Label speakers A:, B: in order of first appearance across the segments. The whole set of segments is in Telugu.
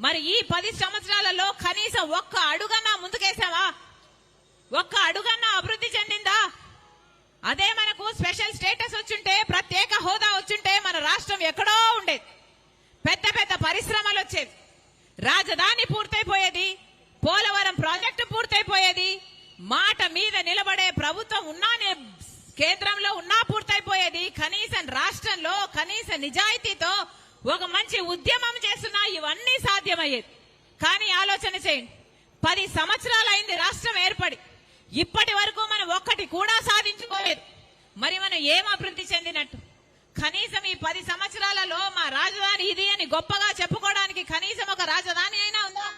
A: మరి ఈ పది సంవత్సరాలలో కనీసం ఒక్క అడుగన్నా ముందుకేసావా ఒక్క అడుగన్నా అభివృద్ధి చెందిందా? అదే మనకు స్పెషల్ స్టేటస్ వచ్చుంటే ప్రత్యేక హోదా వచ్చుంటే మన రాష్ట్రం ఎక్కడో ఉండేది. పెద్ద పెద్ద పరిశ్రమలు వచ్చేవి. రాజధాని పూర్తయిపోయేది. పోలవరం ప్రాజెక్టు పూర్తయిపోయేది. మాట మీద నిలబడే ప్రభుత్వం ఉన్నానే కేంద్రంలో ఉన్నా పూర్తయిపోయేది. కనీసం రాష్ట్రంలో కనీస నిజాయితీతో ఒక మంచి ఉద్యమం చేస్తున్నా ఇవన్నీ సాధ్యమయ్యేది. కానీ ఆలోచన చేయండి. పది సంవత్సరాలైంది రాష్ట్రం ఏర్పడి ఇప్పటి వరకు మనం ఒక్కటి కూడా సాధించుకోలేదు. మరి మనం ఏం అభివృద్ధి చెందినట్టు? కనీసం ఈ పది సంవత్సరాలలో మా రాజధాని ఇది అని గొప్పగా చెప్పుకోవడానికి కనీసం ఒక రాజధాని అయినా ఉందా?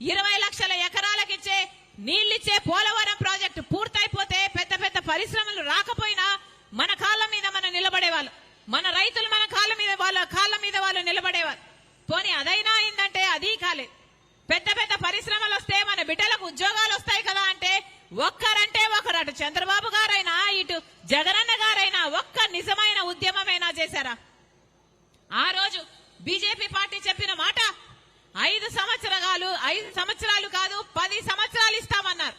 A: ఇరవై లక్షల ఎకరాలకిచ్చే నీళ్ళిచ్చే పోలవరం ప్రాజెక్టు పూర్తయిపోతే పెద్ద పెద్ద పరిశ్రమలు రాకపోయినా మన కాళ్ళ మీద మనం నిలబడేవాళ్ళు. మన రైతులు మన కాళ్ళ మీద వాళ్ళ కాళ్ళ మీద వాళ్ళు నిలబడేవారు. పోనీ అదైనా అయిందంటే అది కాలేదు పెద్ద పెద్ద పరిశ్రమలు వస్తే మన బిడ్డలకు ఉద్యోగాలు వస్తాయి కదా అంటే ఒక్కరంటే ఒకరు అటు చంద్రబాబు గారైనా ఇటు జగనన్న గారైనా ఒక్క నిజమైన ఉద్యమమైనా చేశారా? ఆ రోజు బీజేపీ పార్టీ చెప్పిన మాట ఐదు సంవత్సరాలు ఐదు సంవత్సరాలు కాదు పది సంవత్సరాలు ఇస్తామన్నారు.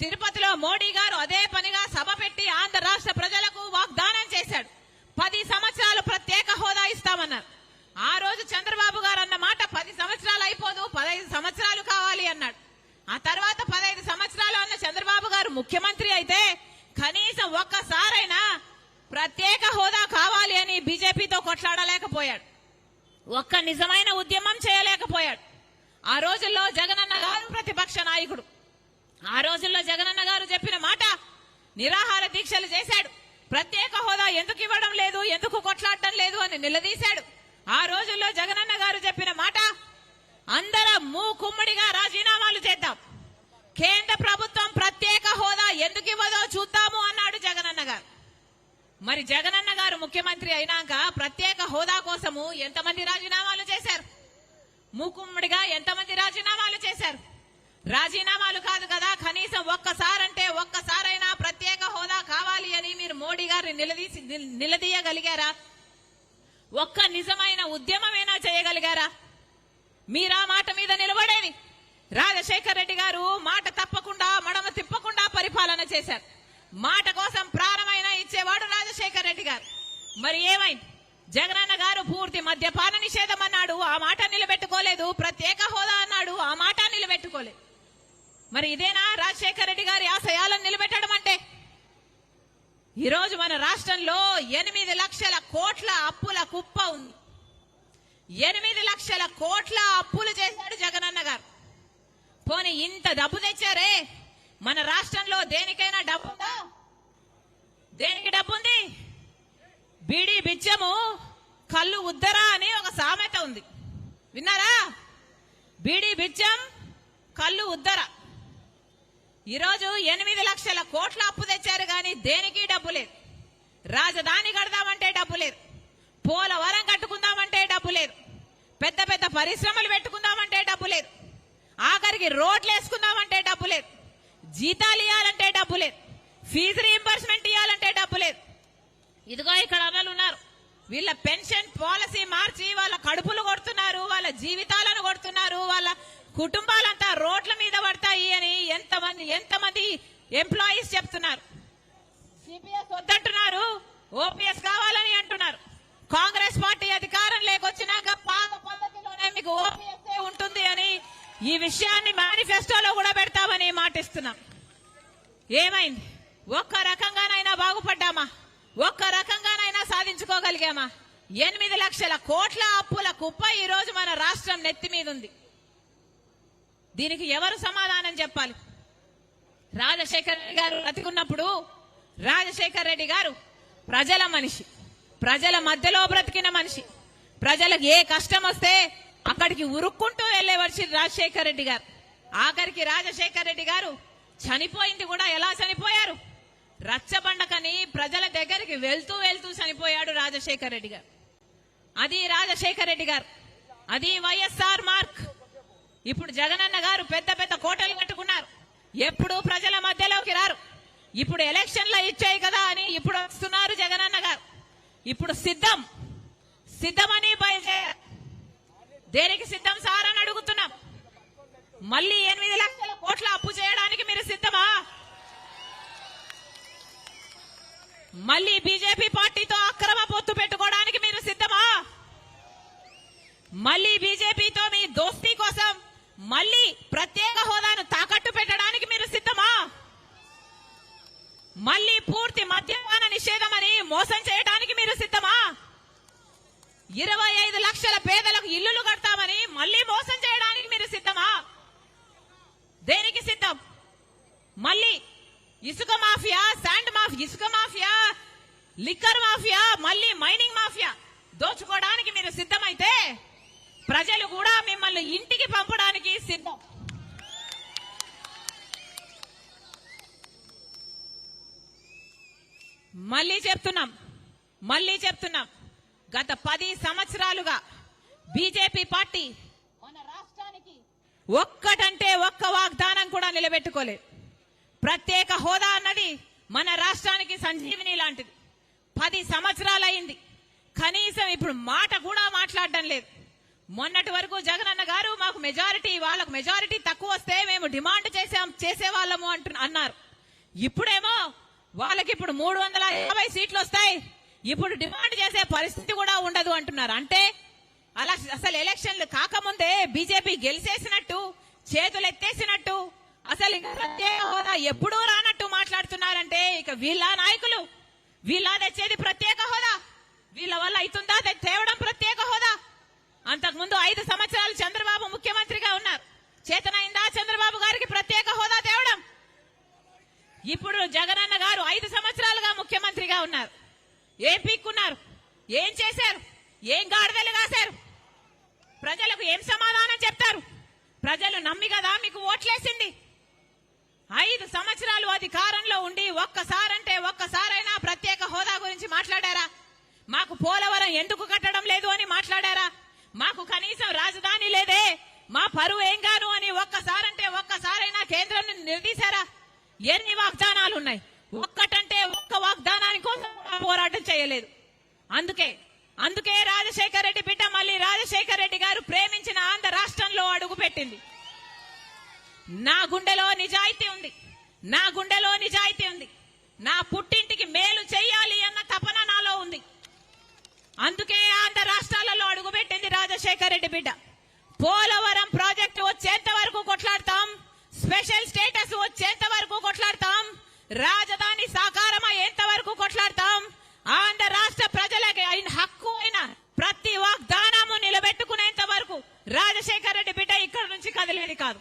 A: తిరుపతిలో మోడీ గారు అదే పనిగా సభ పెట్టి ఆంధ్ర రాష్ట్ర ప్రజలకు వాగ్దానం చేశాడు. పది సంవత్సరాలు ప్రత్యేక హోదా ఇస్తామన్నారు. ఆ రోజు చంద్రబాబు గారు అన్న మాట పది సంవత్సరాలు అయిపోదు పదహైదు సంవత్సరాలు కావాలి అన్నాడు. ఆ తర్వాత పదహైదు సంవత్సరాలు అన్న చంద్రబాబు గారు ముఖ్యమంత్రి అయితే కనీసం ఒక్కసారైనా ప్రత్యేక హోదా కావాలి అని బీజేపీతో కొట్లాడలేకపోయాడు. ఒక్క నిజమైన ఉద్యమం చేయలేకపోయాడు. ఆ రోజుల్లో జగనన్న గారు ప్రతిపక్ష నాయకుడు. ఆ రోజుల్లో జగనన్న గారు చెప్పిన మాట నిరాహార దీక్షలు చేశాడు. ప్రత్యేక హోదా ఎందుకు ఇవ్వడం లేదు? ఎందుకు కొట్లాడడం లేదు అని నిలదీశాడు. ఆ రోజుల్లో జగనన్న గారు చెప్పిన మాట అందరం మూకుమ్మడిగా రాజీనామాలు చేద్దాం. కేంద్ర ప్రభుత్వం ప్రత్యేక హోదా ఎందుకు ఇవ్వదో చూద్దాము అన్నాడు జగనన్న గారు. మరి జగనన్న గారు ముఖ్యమంత్రి అయినాక ప్రత్యేక హోదా కోసము ఎంతమంది రాజీనామాలు చేశారు? మూకుమ్మడిగా ఎంతమంది రాజీనామాలు చేశారు? రాజీనామాలు కాదు కదా కనీసం ఒక్కసారంటే ఒక్కసారైనా ప్రత్యేక హోదా కావాలి అని మీరు మోడీ గారిని నిలదీసి నిలదీయగలిగారా? ఒక్క నిజమైన ఉద్యమమైనా చేయగలిగారా? మీరా మాట మీద నిలబడేది? రాజశేఖర్ రెడ్డి గారు మాట తప్పకుండా మడమ తిప్పకుండా పరిపాలన చేశారు. మాట కోసం ప్రాణమైన ఇచ్చేవాడు రాజశేఖర్ రెడ్డి గారు. మరి ఏమైంది? జగనన్న గారు పూర్తి మద్యపాన నిషేధం అన్నాడు ఆ మాట నిలబెట్టుకోలేదు ప్రత్యేక హోదా అన్నాడు ఆ మాట నిలబెట్టుకోలేదు. మరి ఇదేనా రాజశేఖర రెడ్డి గారి ఆశయాలను నిలబెట్టడం అంటే? ఈరోజు మన రాష్ట్రంలో ఎనిమిది లక్షల కోట్ల అప్పుల కుప్ప ఉంది. ఎనిమిది లక్షల కోట్ల అప్పులు చేశాడు జగనన్న గారు. పోనీ ఇంత డబ్బు తెచ్చారే? మన రాష్ట్రంలో దేనికైనా డబ్బు ఉందా? దేనికి డబ్బు ఉంది? బీడి బిచ్చము కళ్ళు ఉద్దరా అని ఒక సామెత ఉంది. విన్నారా? బీడి బిచ్చం కళ్ళు ఉద్దర. ఈరోజు ఎనిమిది లక్షల కోట్ల అప్పు తెచ్చారు కానీ దేనికి డబ్బు లేదు? రాజధాని కడదామంటే డబ్బు లేదు. పోలవరం కట్టుకుందామంటే డబ్బు లేదు. పెద్ద పెద్ద పరిశ్రమలు పెట్టుకుందామంటే డబ్బు లేదు. ఆఖరికి రోడ్లు వేసుకుందామంటే డబ్బు లేదు. జీతాలు ఇవ్వాలంటే డబ్బు లేదు. ఫీజు రీఎంబర్స్మెంట్ ఇవ్వాలంటే డబ్బు లేదు. ఇదిగో ఇక్కడ అన్నలు ఉన్నారు. వీళ్ళ పెన్షన్ పాలసీ మార్చి వాళ్ళ కడుపులు కొడుతున్నారు వాళ్ళ జీవితాలను కొడుతున్నారు వాళ్ళ కుటుంబాలంతా రోడ్ల మీద పడతాయి అని ఎంతమంది ఎంతమంది ఎంప్లాయీస్ చెప్తున్నారు. సిపిఎస్ వద్దంటున్నారు ఓపీఎస్ కావాలని అంటున్నారు. కాంగ్రెస్ పార్టీ అధికారం లేకొచ్చినాక పాత పద్ధతిలోనే మీకు ఓపీఎస్ ఉంటుంది అని ఈ విషయాన్ని మేనిఫెస్టోలో కూడా పెడతామని మాటిస్తున్నాం. ఏమైంది? ఒక్క రకంగానైనా బాగుపడ్డామా? ఒక్క రకంగానైనా సాధించుకోగలిగామా? ఎనిమిది లక్షల కోట్ల అప్పుల కుప్ప ఈ రోజు మన రాష్ట్రం నెత్తి మీద ఉంది. దీనికి ఎవరు సమాధానం చెప్పాలి? రాజశేఖర్ రెడ్డి గారు బ్రతికున్నప్పుడు రాజశేఖర్ రెడ్డి గారు ప్రజల మనిషి ప్రజల మధ్యలో బ్రతికిన మనిషి. ప్రజలకు ఏ కష్టం వస్తే అక్కడికి ఉరుక్కుంటూ వెళ్ళే వచ్చి రాజశేఖర్ రెడ్డి గారు. ఆఖరికి రాజశేఖర్ రెడ్డి గారు చనిపోయింది కూడా ఎలా చనిపోయారు? రచ్చబండకని ప్రజల దగ్గరికి వెళ్తూ వెళ్తూ చనిపోయాడు రాజశేఖర్ రెడ్డి గారు. అది రాజశేఖర్ రెడ్డి గారు. అది వైఎస్ఆర్ మార్క్. ఇప్పుడు జగనన్న గారు పెద్ద పెద్ద కోటలు కట్టుకున్నారు. ఎప్పుడు ప్రజల మధ్యలోకి రారు. ఇప్పుడు ఎలక్షన్లు ఇచ్చాయి కదా అని ఇప్పుడు వస్తున్నారు జగనన్న గారు. ఇప్పుడు సిద్ధం. సిద్ధమని బయలుదేరారు దేనికి సిద్ధం సార్ అని అడుగుతున్నాం. మళ్ళీ ఎనిమిది లక్షల కోట్ల అప్పు చేయడానికి మీరు సిద్ధమా? మళ్ళీ బీజేపీ పార్టీతో అక్రమ పొత్తు పెట్టుకోవడానికి మీరు సిద్ధమా? మళ్ళీ బీజేపీతో మీ దోస్తీ కోసం మళ్ళీ ప్రత్యేక హోదాను తాకట్టు పెట్టడానికి మీరు సిద్ధమా? మళ్ళీ పూర్తి మద్యపాన నిషేధం అని మోసం చేయడానికి మీరు సిద్ధమా? ఇరవై ఐదు లక్షల పేదలకు ఇల్లులు కడతామని మళ్ళీ మోసం చేయడానికి మీరు సిద్ధమా? దేనికి సిద్ధం? మళ్ళీ ఇసుక మాఫియా శాండ్ మాఫియా ఇసుక మాఫియా లిక్కర్ మాఫియా మళ్ళీ మైనింగ్ మాఫియా దోచుకోవడానికి మీరు సిద్ధమైతే ప్రజలు కూడా మిమ్మల్ని ఇంటికి పంపడానికి సిద్ధం. మళ్ళీ చెప్తున్నాం మళ్ళీ చెప్తున్నాం. గత పది సంవత్సరాలుగా బీజేపీ పార్టీ మన రాష్ట్రానికి ఒక్కటంటే ఒక్క వాగ్దానం కూడా నిలబెట్టుకోలేదు. ప్రత్యేక హోదా అన్నది మన రాష్ట్రానికి సంజీవిని లాంటిది. పది సంవత్సరాలు అయింది కనీసం ఇప్పుడు మాట కూడా మాట్లాడడం లేదు. మొన్నటి వరకు జగనన్న గారు మాకు మెజారిటీ వాళ్ళకు మెజారిటీ తక్కువ వస్తే మేము డిమాండ్ చేసాం చేసేవాళ్ళము అంటు అన్నారు. ఇప్పుడేమో వాళ్ళకి ఇప్పుడు మూడు వందల యాభై సీట్లు వస్తాయి. ఇప్పుడు డిమాండ్ చేసే పరిస్థితి కూడా ఉండదు అంటున్నారు. అంటే అలా అసలు ఎలక్షన్లు కాకముందే బీజేపీ గెలిచేసినట్టు చేతులు ఎత్తేసినట్టు అసలు ఇంకా ప్రత్యేక హోదా ఎప్పుడూ రానట్టు మాట్లాడుతున్నారంటే ఇక వీళ్ళ నాయకులు. వీళ్ళ తెచ్చేది ప్రత్యేక హోదా. వీళ్ళ వల్ల అవుతుందా? తేవడం ప్రత్యేక హోదా. అంతకుముందు ఐదు సంవత్సరాలు చంద్రబాబు ముఖ్యమంత్రిగా ఉన్నారు. చేతనైందా చంద్రబాబు గారికి ప్రత్యేక హోదా తేవడం? ఇప్పుడు జగనన్న గారు ఐదు సంవత్సరాలుగా ముఖ్యమంత్రిగా ఉన్నారు. ఏం పీక్కున్నారు? ఏం చేశారు? ఏం గాడిదలు కాశారు? ప్రజలకు ఏం సమాధానం చెప్తారు? ప్రజలు నమ్మి కదా మీకు ఓట్లేసింది? ఐదు సంవత్సరాలు అధికారంలో ఉండి ఒక్కసారంటే ఒక్కసారైనా ప్రత్యేక హోదా గురించి మాట్లాడారా? మాకు పోలవరం ఎందుకు కట్టడం లేదు అని మాట్లాడారా? మాకు కనీసం రాజధాని లేదే. మా పరువు ఏం గాను అని ఒక్కసారంటే ఒక్కసారైనా కేంద్రం నిలదీశారా? ఎన్ని వాగ్దానాలు ఉన్నాయి? ఒక్కటంటే ఒక్క వాగ్దానాని కోసం పోరాటం చేయలేదు. అందుకే అందుకే రాజశేఖర రెడ్డి బిడ్డ మళ్ళీ రాజశేఖర రెడ్డి గారు ప్రేమించిన ఆంధ్ర రాష్ట్రంలో అడుగు పెట్టింది. నా గుండెలో నిజాయితీ ఉంది. నా గుండెలో నిజాయితీ ఉంది. నా పుట్టింటికి మేలు చెయ్యాలి అన్న తపన నాలో ఉంది. అందుకే ఆంధ్ర రాష్ట్రాలలో అడుగుపెట్టింది రాజశేఖర రెడ్డి బిడ్డ. పోలవరం ప్రాజెక్టు వచ్చేంత వరకు కొట్లాడతాం. స్పెషల్ స్టేటస్ వచ్చేంత వరకు కొట్లాడతాం. రాజధాని సాకారం అయ్యేంత వరకు కొట్లాడతాం. ఆంధ్ర రాష్ట్ర ప్రజలకి అయిన హక్కు అయిన ప్రతి వాగ్దానము నిలబెట్టుకునేంత వరకు రాజశేఖర రెడ్డి బిడ్డ ఇక్కడ నుంచి కదిలేది కాదు.